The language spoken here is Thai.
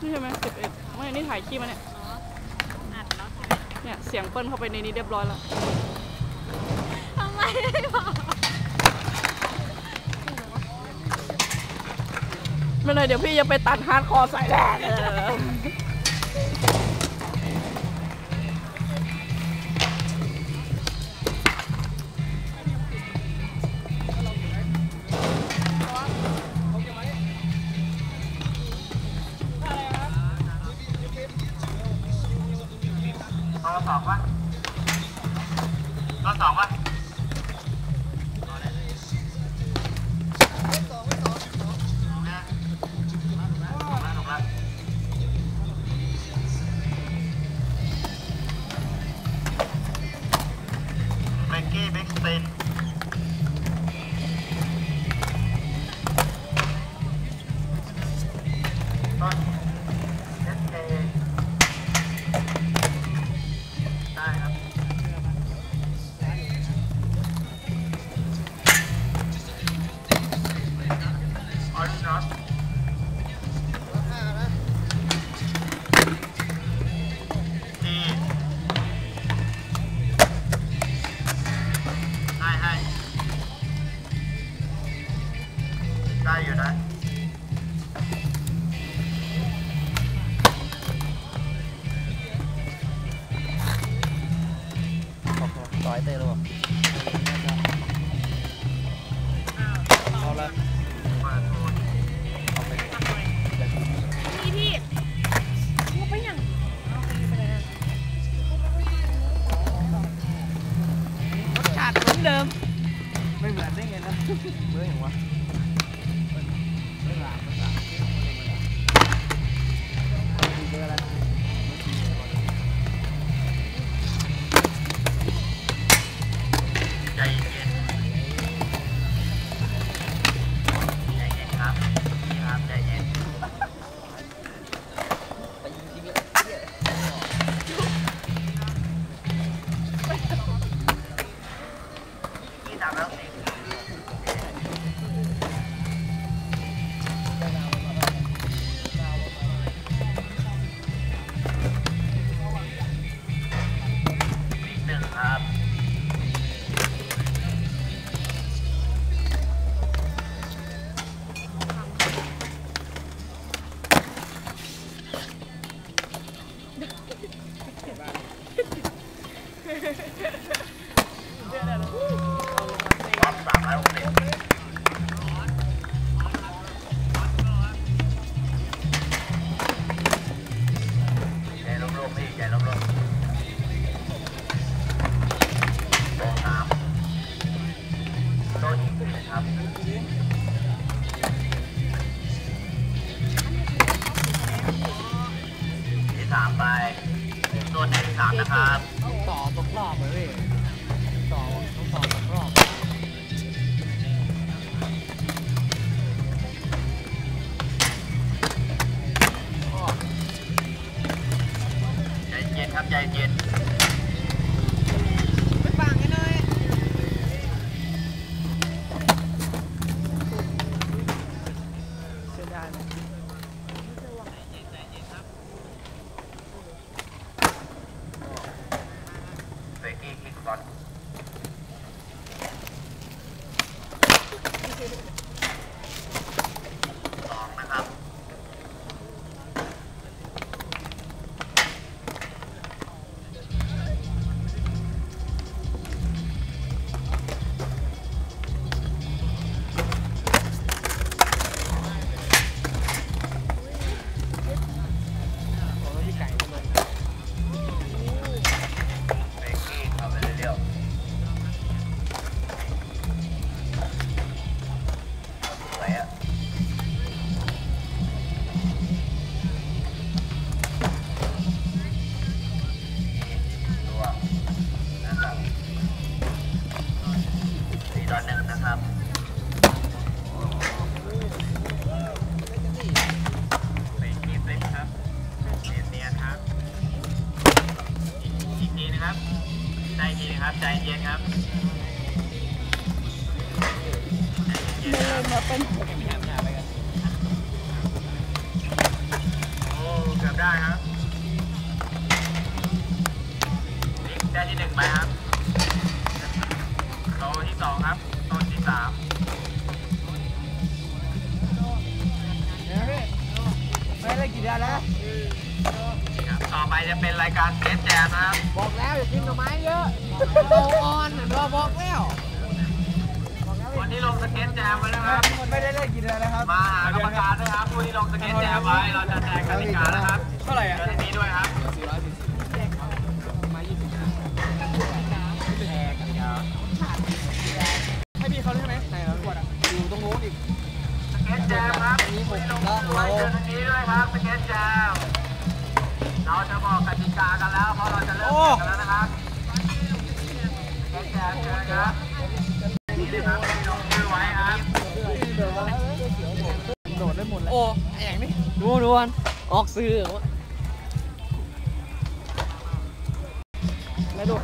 ถ่ายคลิปมาเนี่ยอ๋ออัดแล้วใช่ไหมเนี่ย เสียงเปิ้ลเข้าไปในนี้เรียบร้อยแล้วทำไมไม่บอกไม่เลยเดี๋ยวพี่จะไปตัดฮาร์ดคอร์ใส่แหละ รอ ต่อยเตะหรือเปล่าเอาละเปิดโทนเอาไปพี่พี่พูดไปยังรสชาติเหมือนเดิม ไม่เหมือนได้ไงนะเมื่ออย่างวะ นอีกหนึ่งครับที่สามไปโดนหนึ่งสามนะครับต่อตกรอบเลยเว้ยต่อต้องต่อตกรอบใจเย็นครับใจเย็น ย็นครับใจเย็นไม่ๆคเลรับยมาเป็นไม่หาไม่หาไปกันโอ้เกือบได้ครับ เเกตแจมนะครับบอกแล้วอย่ากินหน่อไม้เยอะเอาอ่อนเราบอกแล้ววันนี้ลงสเก็ตแจมไว้นะครับไม่ได้ได้กินอะไรนะครับ มาหากรรมการด้วยครับผู้ที่ลงสเก็ตแจมไว้เราจะแจกกติกานะครับเท่าไหร่อะเดือนนี้ด้วยครับสี่ร้อยสี่สิบมายี่สิบให้พี่เขาได้ไหมไหนเราขวดอะอยู่ตรงโน้นอีกสเก็ตแจมครับอันนี้หกลงแล้วไว้เราเดือนนี้ด้วยครับสเก็ตแจม เราจะบอกกติกากันแล้วเพราะเราจะเริ่มแข่งกันแล้วนะครับสเก็ตแจมเชิญครับนี่นะครับที่ลงชื่อไว้ครับโดดได้หมดแล้วโอ้แองนี่ดูดูวันออกซื้อเหรอวะแล้วดู